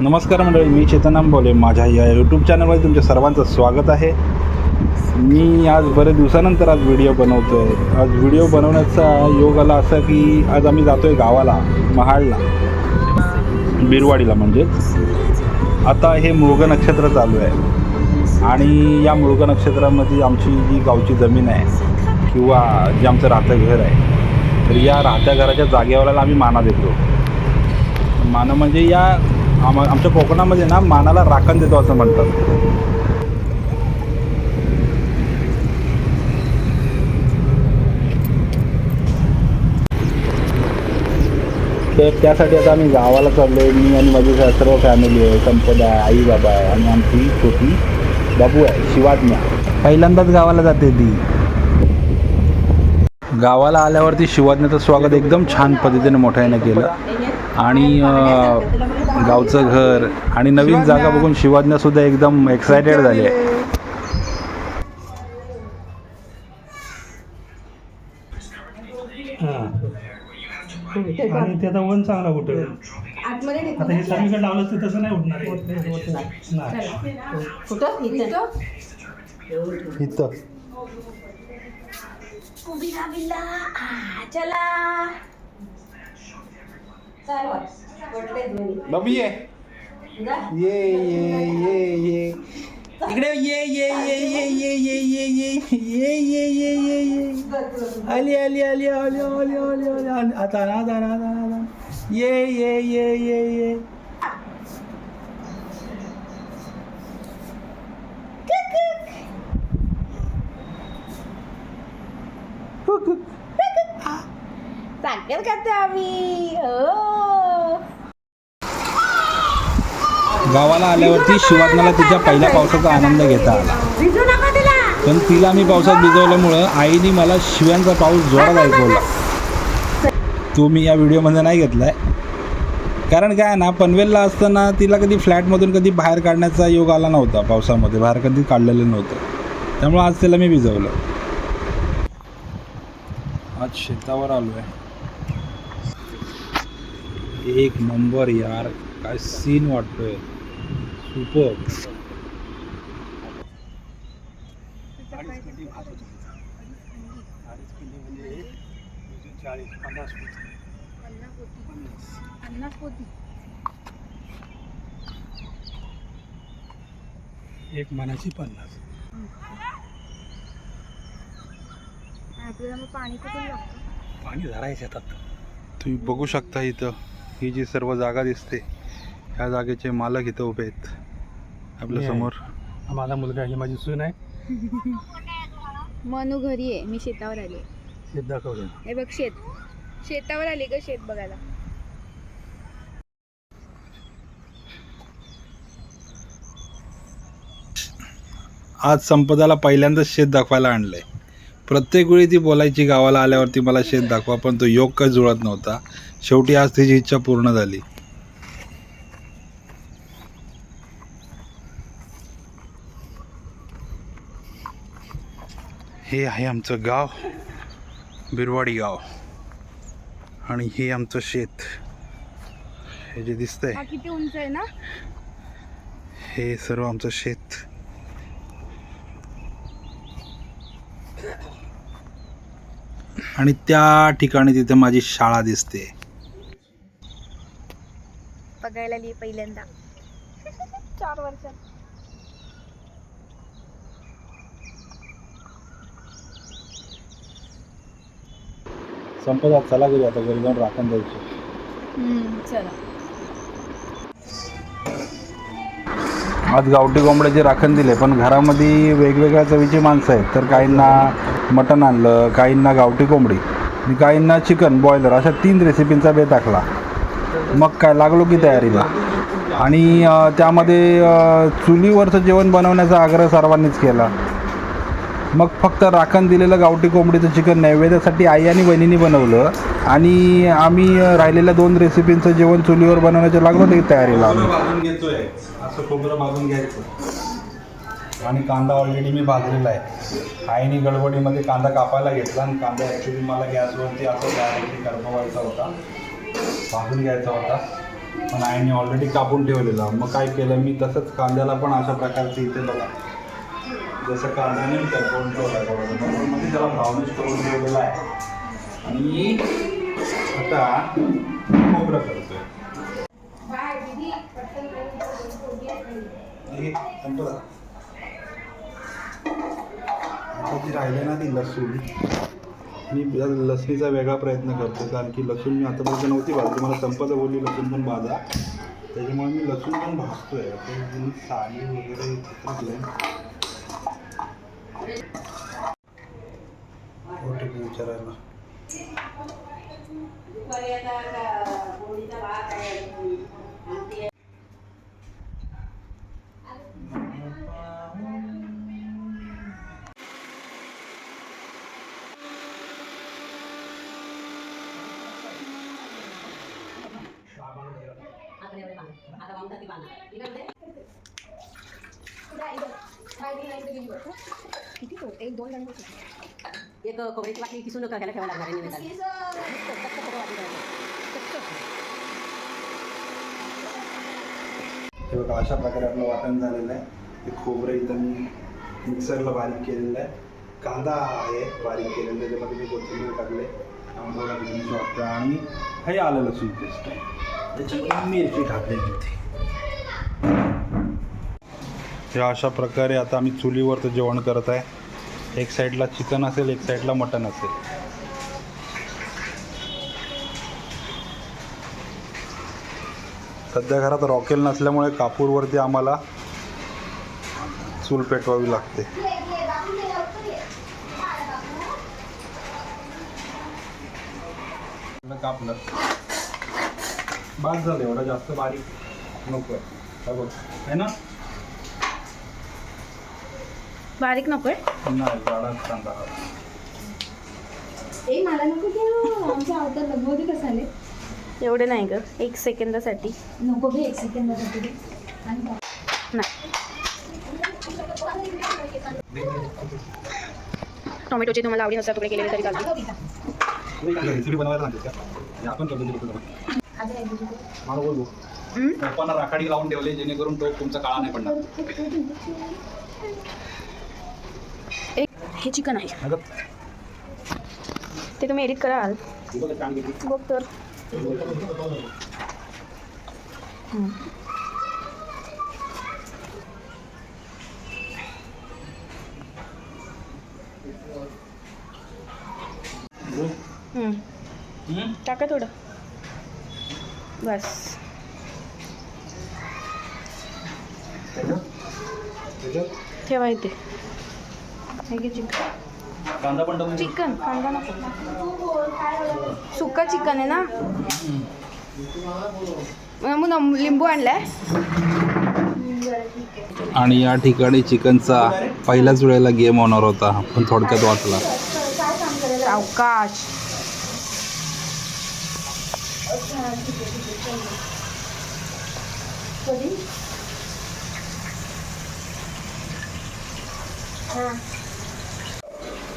नमस्कार मंडळी मी चेतन बोले माझ्या या यूट्यूब चॅनलमध्ये तुमच्या सर्वांचं स्वागत आहे. मी आज बऱ्याच दिवसानंतर आज व्हिडिओ बनवतो आहे आज व्हिडिओ बनवण्याचा योग आला असा की आज आम्ही जातो आहे गावाला महाडला. बिरवाडीला म्हणजे. आता हे मृग नक्षत्र चालू आहे. आणि या मृग नक्षत्रामध्ये आमची जी गावची जमीन आहे किंवा जे आमचं राहतं घर आहे तर या राहत्या घराच्या जागेवाला आम्ही माना देतो. मानं म्हणजे या आम आमच्या कोकणामध्ये ना मानाला राखण देतो असं म्हणतात. तर त्यासाठी आता आम्ही गावाला चाललो आहे मी आणि माझी सर्व फॅमिली आहे संपदा आहे आई बाबा आहे आणि आमची छोटी बाबू आहे शिवाज्ञा पहिल्यांदाच गावाला जाते ती. गावाला आल्यावरती शिवाज्ञाचं स्वागत एकदम छान पद्धतीने मोठ्याने केलं. आणि गावचं घर आणि नवीन जागा बघून शिवाज्ञासुद्धा एकदम एक्सायटेड झाली आहे. हां. आणि त्याचा वन चांगला कुठे? आतमध्ये आता हे सगळीकडे लावलं तर तसं नाही उठणार. आहे. नाही कुठं? इथं. इथं. बिल्ला बिल्ला. आ, चला. बाबी ये. ये ये ये ये इकडे ये ये ये ये ये ये ये ये ये ये ये ये आली आली आली आली आली आली आली आली आता ना आता ना आता ना ये ये ये ये ये साखर खातो आम्ही हो गावाला आल्यावरती शिवाज्ञाला तिच्या पहिल्या पावसाचा आनंद घेता आला. भिजू नका तिला पण तिला मी पावसात भिजवल्यामुळं आईने मला शिव्यांचा पाऊस जोरात ऐकवला. तो मी या व्हिडिओमध्ये नाही घेतला आहे कारण काय ना पनवेलला असताना तिला कधी फ्लॅटमधून कधी बाहेर काढण्याचा योग आला नव्हता पावसामध्ये. बाहेर कधी काढलेलं नव्हतं. त्यामुळं आज तिला मी भिजवलं. आज शेतावर आलो आहे एक नंबर यार. काय सीन वाटतोय. सुपर. एक मनाची पन्नास. आपल्याला पाणी कुठून लागतं? पाणी धरायचं शेतात तुम्ही बघू शकता इथं. ही जी सर्व जागा दिसते ह्या जागेचे मालक इथं उभे आहेत. आपल्या आहे. समोर. माझा मुलगा ही माझी सून आहे. मनू घरी आहे मी शेतावर आले. शेत दाखवलं. हे बघ शेत. शेतावर आले ग शेत बघायला. आज संपदाला पहिल्यांदाच शेत दाखवायला आणलंय. प्रत्येक वेळी ती बोलायची गावाला आल्यावरती मला शेत दाखवा पण तो योग काही जुळत नव्हता. शेवटी आज तिची इच्छा पूर्ण झाली. हे आहे आमचं गाव बिरवाडी गाव. आणि हे आमचं शेत. हे जे दिसतंय किती उंच आहे ना? हे सर्व आमचं शेत. आणि त्या ठिकाणी तिथे माझी शाळा दिसते. बघायला आली पहिल्यांदा. चार वर्षात. संपदा चला गेली आता घरी जाऊन राखण द्यायची चला. आज गावठी कोंबड्याचे राखण दिले पण घरामध्ये वेगवेगळ्या चवीची माणसं आहेत तर काहींना मटण आणलं काहींना गावठी कोंबडी आणि काहींना चिकन बॉयलर अशा तीन रेसिपींचा बेत टाकला. मग काय लागलो की तयारीला? आणि त्यामध्ये चुलीवरचं जेवण बनवण्याचा आग्रह सर्वांनीच केला. मग फक्त राखण दिलेलं गावठी कोंबडीचं चिकन नैवेद्यासाठी आई आणि बहिणीने बनवलं. आणि आम्ही राहिलेल्या दोन रेसिपींचं जेवण चुलीवर बनवण्याच्या लागलो ते तयारीला आम्ही. घेतोय असं खोबरं मागून घ्यायचं. आणि कांदा ऑलरेडी मी भाजलेला आहे. आईने गडबडीमध्ये कांदा कापायला घेतला आणि कांदा ॲक्च्युली मला गॅसवरती असं डायरेक्टली करपवायचा होता. भाजून घ्यायचा होता. पण आईने ऑलरेडी कापून ठेवलेला. मग काय केलं? मी तसंच कांद्याला पण अशा प्रकारचे इथे बघा. जसं कांद्याने मी करपवून ठेवला आहे बघा. म्हणून मध्ये त्याला ब्राउनिश करून ठेवलेला आहे. आणि आता खोबरं करतोय. हे संपलं. आता जी राहिले ना ती लसूण. मी लसणीचा वेगळा प्रयत्न करतो कारण की लसूण मी आतापर्यंत नव्हती भाजली. मला संपत बोलली लसूण पण भाजा. त्याच्यामुळे मी लसूण पण भाजतोय. आता जी साली वगैरे हो, आहे, विचारायला किती तो एक दोन जण एक खोबऱ्याची वाटली किसून ठेवायला लागणार आहे. हे बघा अशा प्रकारे आपलं वाटण झालेलं आहे. ते खोबरं इथं मी मिक्सरला बारीक केलेलं आहे. कांदा आहे बारीक केलेला त्याच्यामध्ये मी कोथिंबीर टाकले वाटतं आणि हे आलं लसूण पेस्ट आहे. त्याच्यामध्ये मिरची टाकलेली होती. हे अशा प्रकारे आता आम्ही चुलीवरचं जेवण करत आहे. एक साईडला चिकन असेल एक साईडला मटन असेल. सध्या घरात रॉकेल नसल्यामुळे कापूरवरती आम्हाला चूल पेटवावी लागते. कापलं बाद झालं एवढा जास्त बारीक नको आहे ना? बारीक नकोय नाही जाडाच कांदा हा. ए मला नको घेऊ आमच्या आवतात लग्न कसं आले एवढे नाही ग एक सेकंदासाठी नको एक सेकंदासाठी दे. आणि बघ. नाही टोमॅटोचे तुम्हाला आवडीनुसार तुकडे केलेले तरी चालतील तुला रेसिपी बनवायला सांगते का म्हणजे आपण. मला बोलू? पप्पांना राखाडी लावून ठेवले जेणेकरून तो तुमचा काळा नाही पडणार हे चिकन आहे. ते तुम्ही एडिट कराल. बघा तर? टाका थोडं. बस. त्याच्यात? हे घे चिकन? कांदा पण टाकून दे. चिकन कांदा नको. सुक्का चिकन आहे ना? मग लिंबू आणलाय. आणि या ठिकाणी चिकनचा पहिल्याच वेळेला गेम होणार होता पण थोडक्यात वाचला.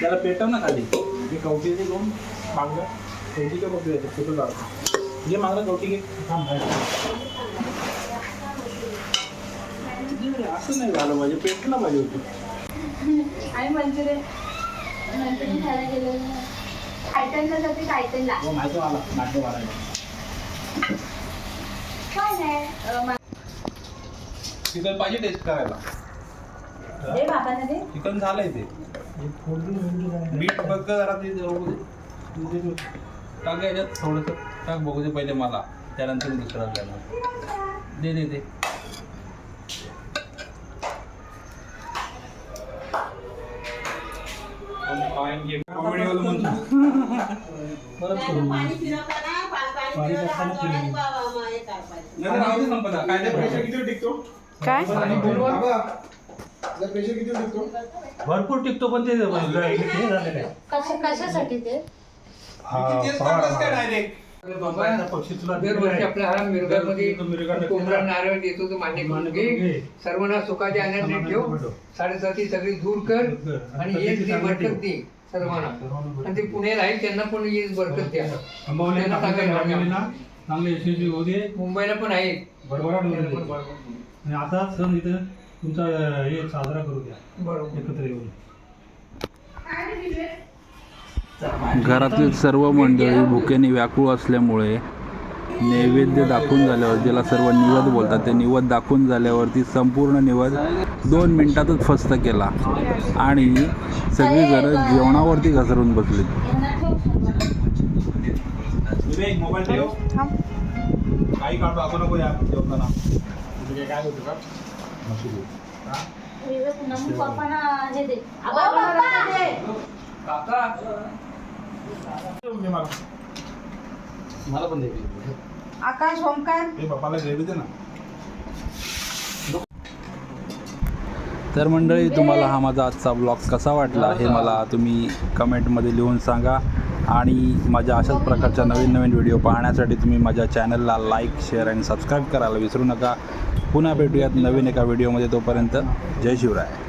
त्याला पेटव ना खाली. ते कवटीचे दोन मागं कवटीच्या बघू येते फोटो काढतो जे मागलं कवटी घे. थांब असं नाही झालं पाहिजे. पेटलं पाहिजे होतं. आणि मंचुरियन मंचुरियन खायला गेलेलं टायटनला जाते टायटनला हो माहिती मला. नाट्य मारायला काय नाही अं, मा- चिकन पाहिजे टेस्ट करायला. चिकन झालंय ते. मीठ बघ जरा ते बघू दे. टाक याच्यात थोडंसं. टाक बघू दे पहिले मला. त्यानंतर मी दुसरा देणार दे दे दे. काय ते pressure किती टिकतो. भरपूर टिकतो पण ते हे झालेलं आहे कशा कशासाठी ते? तेच टाकलंस काय direct? पक्षी तुला दरवर्षी आपल्या हा मिरगामध्ये कोंबडा नारळ देतो तो मान्य करून घे. सर्वांना सुखाचे आनंद ठेव. साडेसाती सगळी दूर कर आणि एक दी बरकत दे सर्वांना. आणि ते पुण्याला आहे त्यांना पण एक बरकत द्या. त्यांना सांगायला चांगले यशस्वी होऊ दे. मुंबईला पण आहे. असा सण इथं तुमचा हे साजरा करू द्या. बरोबर. एकत्र येऊन. घरातील सर्व मंडळी भुकेने व्याकुळ असल्यामुळे नैवेद्य दाखवून झाल्यावर ज्याला सर्व निवद बोलतात ते निवद दाखवून झाल्यावरती संपूर्ण निवद दोन मिनिटातच फस्त केला. आणि सगळीजणं जेवणावरती घसरून बसली. विवेक, मोबाईल नको मी मला मला पण दे आकाश ओमकार हे पप्पाला ग्रेव्ही दे ना. तर मंडळी तुम्हाला हा माझा आजचा ब्लॉग कसा वाटला हे मला तुम्ही कमेंटमध्ये लिहून सांगा. आणि माझ्या अशाच प्रकारच्या नवीन नवीन व्हिडिओ पाहण्यासाठी तुम्ही माझ्या चॅनलला लाईक शेअर आणि सबस्क्राईब करायला विसरू नका. पुन्हा भेटूयात नवीन एका व्हिडिओमध्ये तोपर्यंत जय शिवराय.